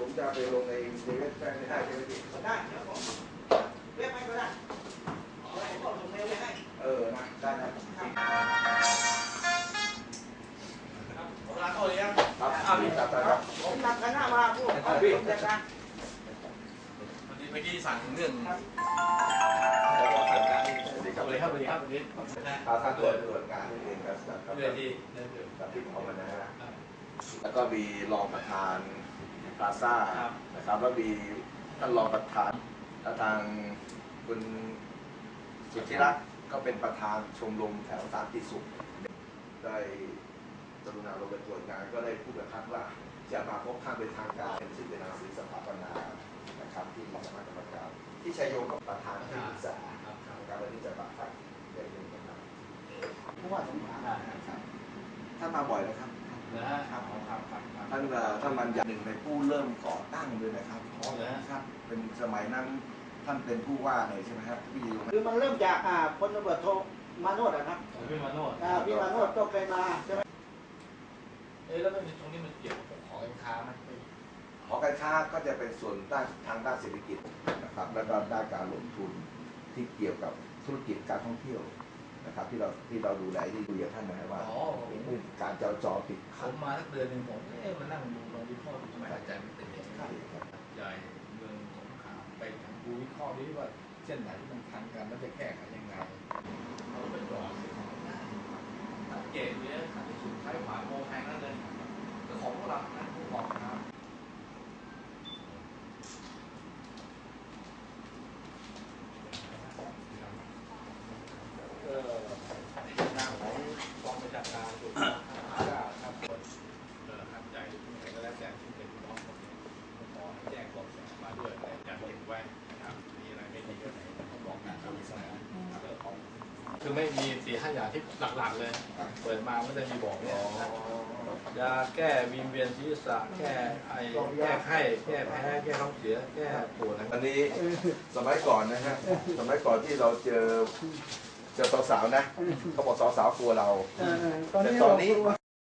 ผมจะไปลงในในเว็บไซต์ไม่ได้ใช่ไหมพี่ได้เดี๋ยวผมเรียกให้ก็ได้เอาไว้ผมส่งเมลไปให้ เออนะได้นะผมรักเขาเลยยังครับพี่ครับครับผมนำคณะมาพูดเอาไปจัดการวันนี้เมื่อกี้สั่งเรื่อง ครับสวัสดีครับวันนี้อาท่านตรวจตรวจการนี่เองครับครับเรื่องที่เรื่องที่กับที่ของมันนะฮะแล้วก็มีรองประธานพลาซ่านะครับแล้วมีท่านรองประธานแล้วทางคุณสุทธิรักษ์ก็เป็นประธานชมรมแถวสามติสุข ได้กรุณาลงไปตรวจงานก็ได้พูดกับท่านว่าจะมาพบท่านเป็นทางการเป็นสิ่งเป็นหนังสือสถาปนานะครับที่มีคณะกรรมการที่ชัยโยก็ประธานที่ปรึกษานะครับวันนี้จะประทับเรื่องนี้นะครับ ผู้ว่าสงขลาครับท่านมาบ่อยนะครับนะฮะครับครับครับครับท่านเอ่อท่านมันอย่างหนึ่งในผู้เริ่มก่อตั้งด้วยนะครับอ๋อเหรอฮะครับ เป็นสมัยนั้นท่านเป็นผู้ว่าเลยใช่ไหมครับพี่อยู่คือมันเริ่มจากอ่าพลตำรวจโทมาโนดนะครับพี่มาโนดอ่าพี่มาโนดก็เคยมาใช่ไหมเอ๊ะแล้วมันตรงนี้มันเกี่ยวกับของการค้าไหมหอการค้าก็จะเป็นส่วนด้านทางด้านเศรษฐกิจนะครับ แล้วก็ด้านการลงทุนที่เกี่ยวกับธุรกิจการท่องเที่ยว นะครับที่เราที่เราดูแลที่ดูกับท่านนะครับว่าอ๋อผมการจราจรติดผขัดมมาสักเดือนหนึ่งผมเอ๊ะมานั่งดูลองวิเคราะห์ดูทำไมหายใจไม่ติดเลยครับใหญ่เมืองสงขลาไปทางดูวิเคราะห์ดิว่าเส้นไหนที่มันทันกันแล้วจะแก้ไขยังไงเราไปจอดสังเกตเลยคันที่สุดท้ายขวาโมแพงนั่นเลยก็ของพวกเรานะผู้บอกครับ เอ่อในนามของกองประชาการตรวจข้าราครับเอ่อหัดใหญ่ที่ไหนก็แล้วแต่ที่เป็นน้องผมเนี่ยผมขอให้แจ้งเบอกแสมาด้วยแต่อย่าเก็บไว้นะครับมีอะไรไม่ดีก็ไหนต้องบอกกันครับเสมอเรื่องของ คือไม่มีสี่ห้าอย่างที่หลักๆเลย เปิดมาไม่ได้มีบอกเนี่ยนะยาแก้วิงเวียนศีรษะแก้ไอแก้ไข้แก้แพ้แก้ท้องเสียแก้ปวดอะไรอันนี้สมัยก่อนนะฮะสมัยก่อนที่เราเจอเจอสาวๆนะเขาบอกสาวๆกลัวเราเออตอนแต่นี้ตอนนี้เรา